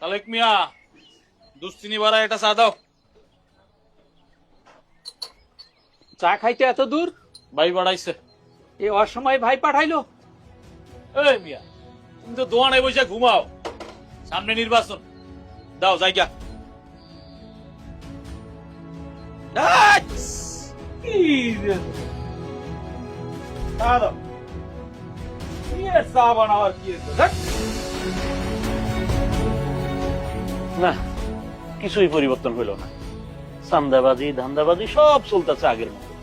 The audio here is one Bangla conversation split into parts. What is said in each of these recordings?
তালেক মিয়া দুশ্চিনি বাড়া এটা চা দাও। চা খাইতে এত দূর? ভাই বাড়াইছে। এ অসময় ভাই পাঠাইলো? এই মিয়া তুমি তো দোয়ানে বসে ঘুমাও। সামনে নির্বাচন। দাও জায়গা না কিছুই পরিবর্তন হইল না। চান্দাবাজি ধান্দাবাজি সব চলতেছে আগের মতো।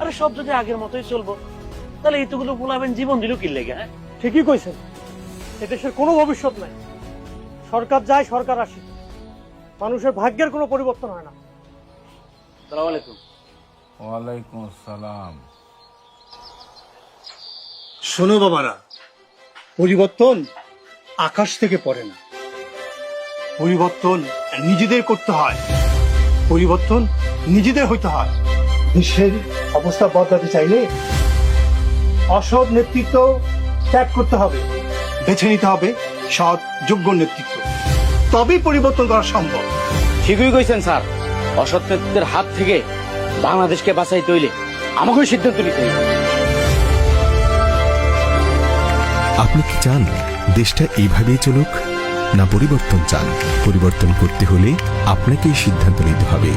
আরে সব যদি আগের মতোই চলবো তাহলে এইটুকুলো বলাবেন জীবন দিল কি লেগে হ্যাঁ? ঠিকই কইছেন। এদেশের কোনো ভবিষ্যৎ নাই। সরকার যায় সরকার আসে। মানুষের ভাগ্যের কোনো পরিবর্তন হয় না। সালাম আলাইকুম। ওয়ালাইকুম আসসালাম। শোনো বাবারা পরিবর্তন আকাশ থেকে পড়ে না। পরিবর্তন নিজেদের করতে হয় পরিবর্তন নিজেদের হইতে হয়। দেশের অবস্থা বদলাতে চাইলে অসৎ নেতৃত্ব ত্যাগ করতে হবে বেছে নিতে হবে সৎ যোগ্য নেতৃত্ব। তবেই পরিবর্তন করা সম্ভব। ঠিকই কইছেন স্যার অসৎ নেতৃত্বের হাত থেকে বাংলাদেশকে বাঁচাইতে হইলে আমাকেও সিদ্ধান্ত নিতে হইবে। আপনি কি চান দেশটা এইভাবেই চলুক, না পরিবর্তন চান? পরিবর্তন করতে হলে আপনাকেই সিদ্ধান্ত নিতে হবে।